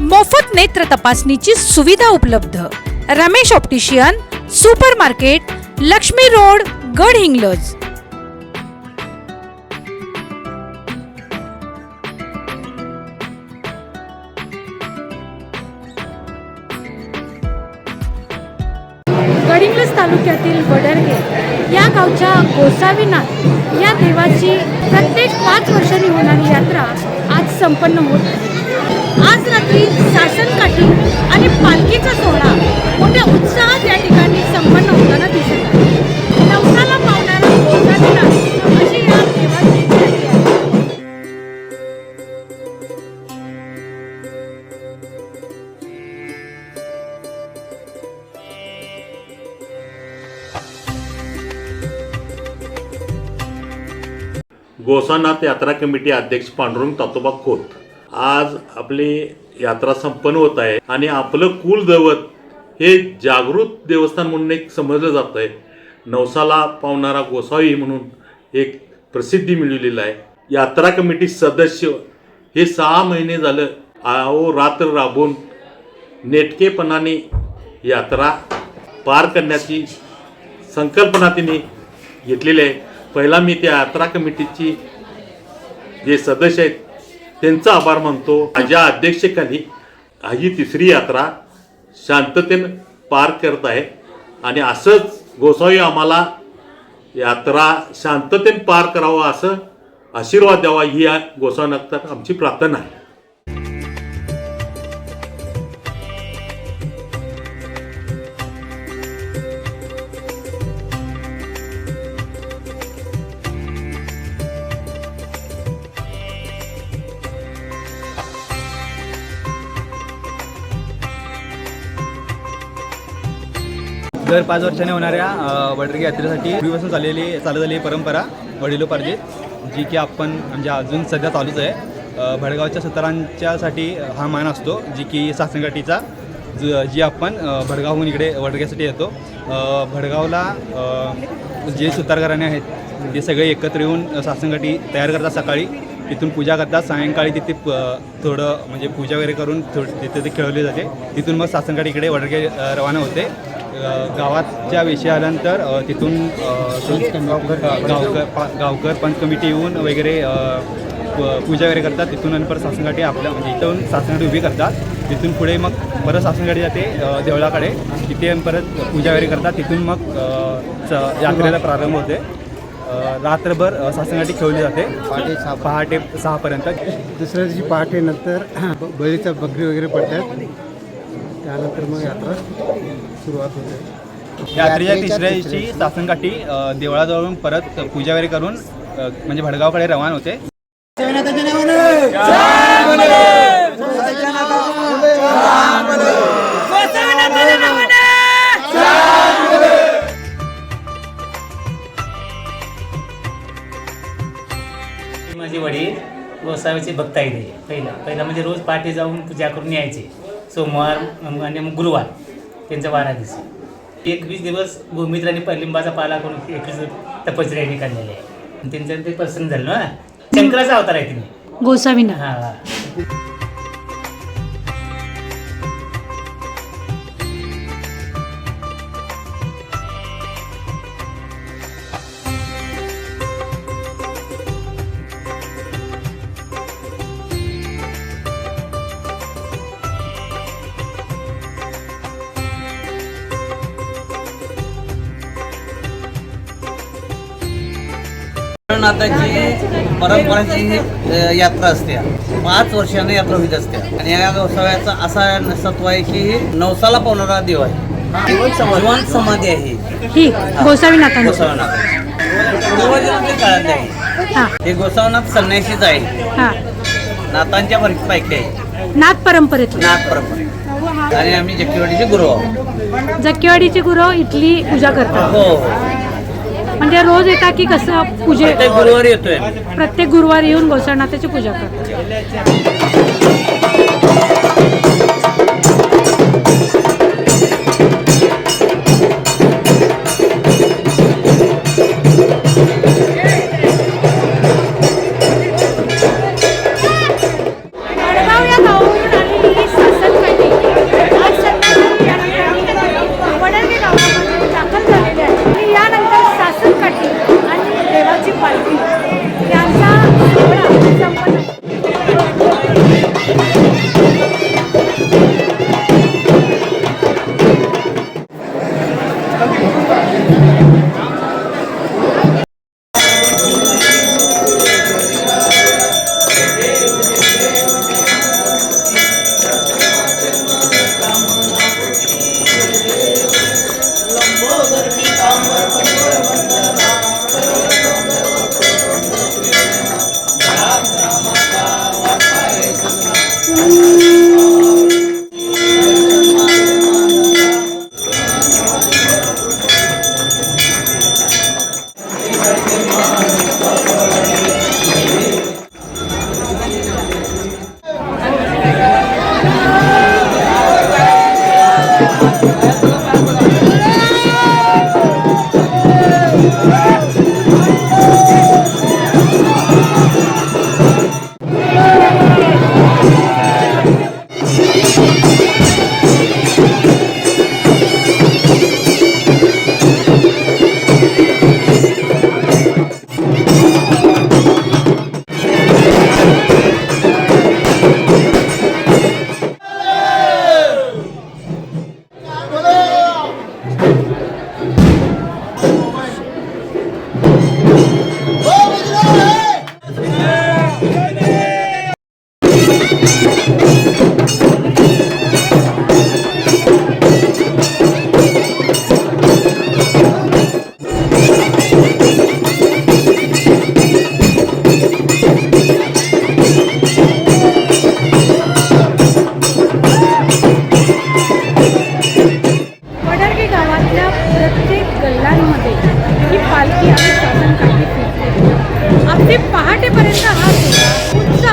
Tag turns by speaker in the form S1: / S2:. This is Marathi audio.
S1: मोफत नेत्र तपासणीची सुविधा उपलब्ध. Ramesh optician super market Laxmi road Gadhinglaj Gadhinglaj तालुक्यातील वडरगे या गावच्या गोसावीनाथ या देवाची प्रत्येक पाच वर्षांनी होणारी यात्रा आज संपन्न होत आहे. आज रात्री शासनकाठी आणि पालखीचा सोहळा मोठ्या उत्साहात या ठिकाणी संपन्न होताना दिसत आहे. नवसाला पावणारा अशी या देवाची आहे.
S2: गोसानाथ यात्रा कमिटी अध्यक्ष पांडुरंग तातोबा खोत आज आपली यात्रा संपन्न होत आहे आणि आपलं कुलदैवत हे जागृत देवस्थान म्हणून एक समजलं जात आहे. नवसाला पावणारा गोसावी म्हणून एक प्रसिद्धी मिळवलेलं आहे. यात्रा कमिटी सदस्य हे सहा महिने झालं अहो रात्र राबून नेटकेपणाने यात्रा पार करण्याची संकल्पना तिने घेतलेली आहे. पहिला मी त्या यात्रा कमिटीची जे सदस्य आहेत त्यांचा आभार मानतो. माझ्या अध्यक्षतेखाली ही तिसरी यात्रा शांततेनं पार करत आहे. आणि असंच गोसावी आम्हाला यात्रा शांततेने पार करावं असं आशीर्वाद द्यावा ही गोसावी आमची प्रार्थना आहे.
S3: दर पाच वर्षाने होणाऱ्या वडरगे यात्रेसाठी पूर्वीपासून चाललेली चालत आलेली परंपरा वडिलोपार्जित जी की आपण म्हणजे अजून सध्या चालूच आहे. भडगावच्या सुतारांच्यासाठी हा मान असतो जी की सासनगाठीचा ज जी आपण भडगावहून इकडे वडरग्यासाठी येतो. भडगावला जे सुतारघराणे आहेत ते सगळे एकत्र येऊन सासनगाठी तयार करतात सकाळी. तिथून पूजा करतात सायंकाळी तिथे प- थोडं म्हणजे पूजा वगैरे करून थोडं तिथे ते खेळवले जाते. तिथून मग सासनगाठी इकडे वडरगे रवाना होते. अ, गावाच्या विषय आल्यानंतर तिथून गावकर गावकर पा- गावकर पंच कमिटी येऊन वगैरे पूजा वगैरे करतात. तिथून आणि परत सासनगाठी आपल्या म्हणजे इथून सासनगाठी उभी करतात. तिथून पुढे मग परत सासनगाठी जाते देवळाकडे. तिथे परत पूजा वगैरे करतात. तिथून मग यात्रेला प्रारंभ होते. रात्रभर सासनगाठी खेळली जाते. पहाटे सहा पहाटे सहापर्यंत.
S4: दुसऱ्या दिवशी पहाटे नंतर ब- बळीच्या बकरी वगैरे पडतात. त्यानंतर मग यात्रा सुरुवात होते.
S3: यात्रेच्या तिसऱ्या दिवशी सासनकाठी देवळाजवळून परत पूजा वगैरे करून म्हणजे भडगावकडे रवाना होते.
S5: हे माझे वडील गोसावीचे भक्त आहे ते पहिला. पहिला म्हणजे रोज पहाटे जाऊन पूजा करून यायचे. सोमवार आणि मग गुरुवार त्यांचा बारा दिवस. एकवीस दिवस गोमित्राने लिंबाचा पाला करून एकवीस तपश्चर्या काढलेले आहे आणि त्यांचं ते प्रसन्न झालं ना शंकराचा अवतार आहे तिने.
S1: गोसावीनाथ
S5: हा हा.
S6: नाथाची परंपराची यात्रा असते. पाच वर्षाने यात्रा होत असते. आणि या गोसाव्याचा असा सत्व आहे की नवसाला पावणारा देव आहे. जीवन समाधी. आहे
S1: ही. गोसावीनाथ
S6: गोसावीनाथ पूर्वजांच्या काळात आहे.
S1: हे.
S6: गोसावनाथ संन्याशीच आहे. नाथांच्या पैकी आहे.
S1: नाथ परंपरेत
S6: नाथ परंपरे. आणि आम्ही जक्कीवाडीचे गुरु आहोत.
S7: जक्कीवाडीचे गुरु इथली पूजा करतो
S6: हो.
S7: म्हणजे रोज येता की कसं पूजे
S6: गुरुवारी येतोय.
S7: प्रत्येक गुरुवारी येऊन गोसाळनाथाची पूजा करतात.
S1: Thank you.
S8: উৎসাহ